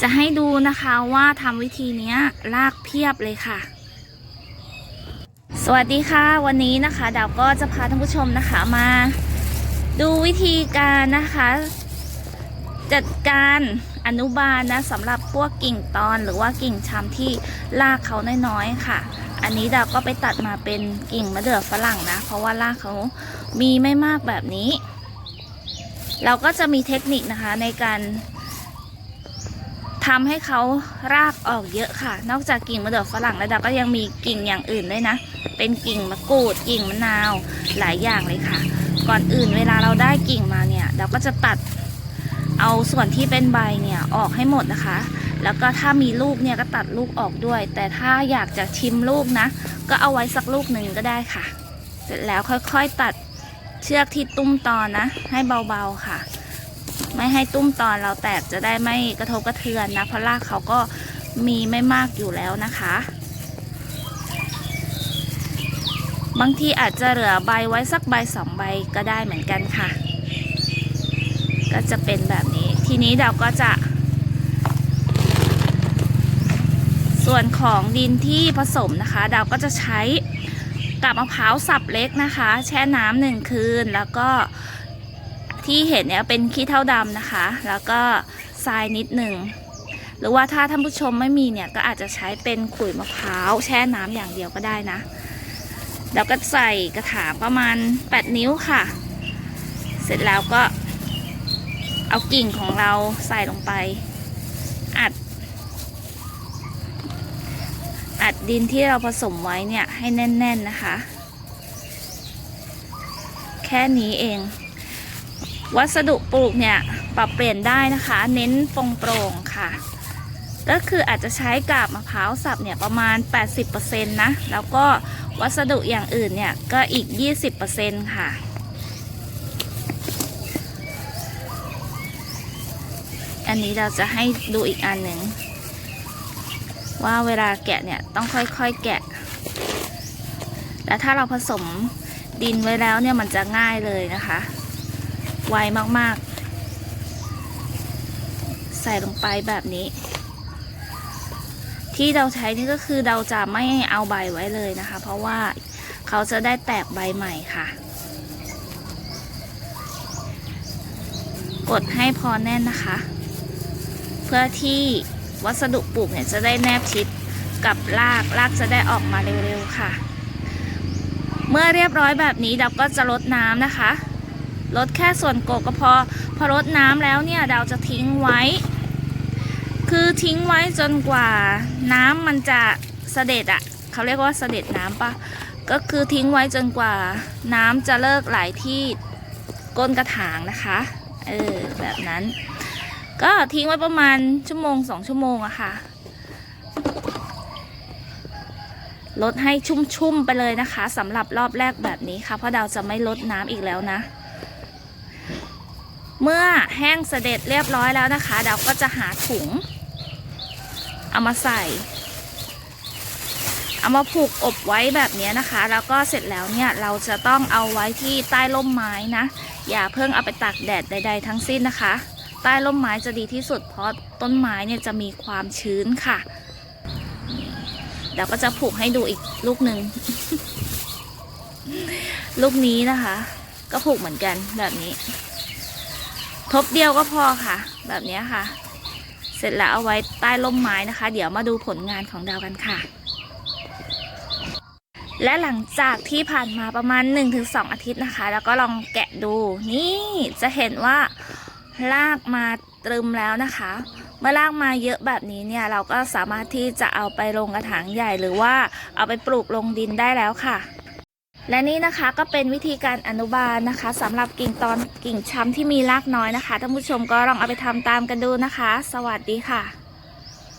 จะให้ดูนะคะว่าทำวิธีเนี้ยลากเพียบเลยค่ะ สวัสดีค่ะ วันนี้นะคะดาวก็จะพาท่านผู้ชมนะคะมา ดูวิธีการนะคะ จัดการอนุบาลนะสำหรับพวกกิ่งตอนหรือว่ากิ่งช้ำที่ลากเขาน้อยๆค่ะ อันนี้ดาวก็ไปตัดมาเป็นกิ่งมะเดื่อฝรั่งนะ เพราะว่าลากเขามีไม่มากแบบนี้ เราก็จะมีเทคนิคนะคะในการ ทำให้เขารากออกเยอะค่ะ นอกจากกิ่งมะเดื่อฝรั่งแล้วดาก็ยังมีกิ่งอย่างอื่นด้วยนะ เป็นกิ่งมะกรูด กิ่งมะนาว หลายอย่างเลยค่ะ ก่อนอื่นเวลาเราได้กิ่งมาเนี่ย เราก็จะตัดเอาส่วนที่เป็นใบเนี่ยออกให้หมดนะคะ แล้วก็ถ้ามีลูกเนี่ยก็ตัดลูกออกด้วย แต่ถ้าอยากจะชิมลูกนะ ก็เอาไว้สักลูกหนึ่งก็ได้ค่ะ เสร็จแล้วค่อยๆตัดเชือกที่ตุ้มตอนนะ ให้เบาๆค่ะ ไม่ให้ตุ้มตอนเราแตกจะได้ไม่กระทบกระเทือนนะเพราะรากเขาก็มีไม่มากอยู่แล้วนะคะ บางทีอาจจะเหลือใบไว้สักใบสองใบก็ได้เหมือนกันค่ะ ก็จะเป็นแบบนี้ ทีนี้เราก็จะ ส่วนของดินที่ผสมนะคะ เราก็จะใช้กับมะพร้าวสับเล็กนะคะ แช่น้ำหนึ่งคืนแล้วก็ ที่เห็นเนี่ยเป็นขี้เท่าดำนะคะ แล้วก็ทรายนิดหนึ่งหรือว่าถ้าท่านผู้ชมไม่มีเนี่ยก็อาจจะใช้เป็นขุยมะพร้าวแช่น้ำอย่างเดียวก็ได้นะ แล้วก็ใส่กระถางประมาณ 8 นิ้วค่ะ เสร็จแล้วก็เอากิ่งของเราใส่ลงไป อัด อัดดินที่เราผสมไว้เนี่ยให้แน่น ๆนะคะ แค่นี้เอง วัสดุปลูกเนี่ยปรับเปลี่ยนได้นะคะ เน้นโปร่งโปร่งค่ะ ก็คืออาจจะใช้กาบมะพร้าวสับเนี่ยประมาณ 80%นะ แล้วก็วัสดุอย่างอื่นเนี่ยก็อีก 20%ค่ะอันนี้เราจะให้ดูอีกอันหนึ่ง ว่าเวลาแกะเนี่ยต้องค่อยๆแกะ และถ้าเราผสมดินไว้แล้วเนี่ยมันจะง่ายเลยนะคะ ไวมากๆ ใส่ลงไปแบบนี้ ที่เราใช้นี่ก็คือเราจะไม่เอาใบไว้เลยนะคะ เพราะว่าเขาจะได้แตกใบใหม่ค่ะ กดให้พอแน่นนะคะ เพื่อที่วัสดุปลูกเนี่ยจะได้แนบชิดกับรากรากจะได้ออกมาเร็วๆค่ะ เมื่อเรียบร้อยแบบนี้เราก็จะลดน้ำนะคะ ลดแค่ส่วนโกกก็พอพอลดน้ำแล้วเนี่ยเราจะทิ้งไว้ คือทิ้งไว้จนกว่าน้ำมันจะเสด็จอะ่ะเขาเรียกว่าเสด็จน้ำปะก็คือทิ้งไว้จนกว่าน้ำจะเลิกไหลที่ก้นกระถางนะคะเออแบบนั้น ก็ทิ้งไว้ประมาณชั่วโมงสองชั่วโมงอะค่ะลดให้ชุ่มๆไปเลยนะคะสำหรับรอบแรกแบบนี้ค่ะ เพราะเราจะไม่ลดน้ำอีกแล้วนะ เมื่อแห้งเสด็จเรียบร้อยแล้วนะคะ เราก็จะหาถุง เอามาใส่ เอามาผูกอบไว้แบบนี้นะคะ แล้วก็เสร็จแล้วเนี่ยเราจะต้องเอาไว้ที่ใต้ร่มไม้นะ อย่าเพิ่งเอาไปตากแดดใด ๆ ทั้งสิ้นนะคะ ใต้ร่มไม้จะดีที่สุด เพราะต้นไม้เนี่ยจะมีความชื้นค่ะเดี๋ยวก็จะผูกให้ดูอีกลูกหนึ่งลูกนี้นะคะ ก็ผูกเหมือนกันแบบนี้ ทบเดียวก็พอค่ะ แบบนี้ค่ะ เสร็จแล้วเอาไว้ใต้ร่มไม้นะคะ เดี๋ยวมาดูผลงานของดาวกันค่ะ และหลังจากที่ผ่านมาประมาณ 1-2 อาทิตย์นะคะ แล้วก็ลองแกะดู นี่จะเห็นว่าลากมาตรึมแล้วนะคะ เมื่อลากมาเยอะแบบนี้เนี่ยเราก็สามารถที่จะเอาไปลงกระถางใหญ่หรือว่าเอาไปปลูกลงดินได้แล้วค่ะ และนี่นะคะก็เป็นวิธีการอนุบาลนะคะสำหรับกิ่งตอนกิ่งช้ำที่มีรากน้อยนะคะท่านผู้ชมก็ลองเอาไปทำตามกันดูนะคะ สวัสดีค่ะ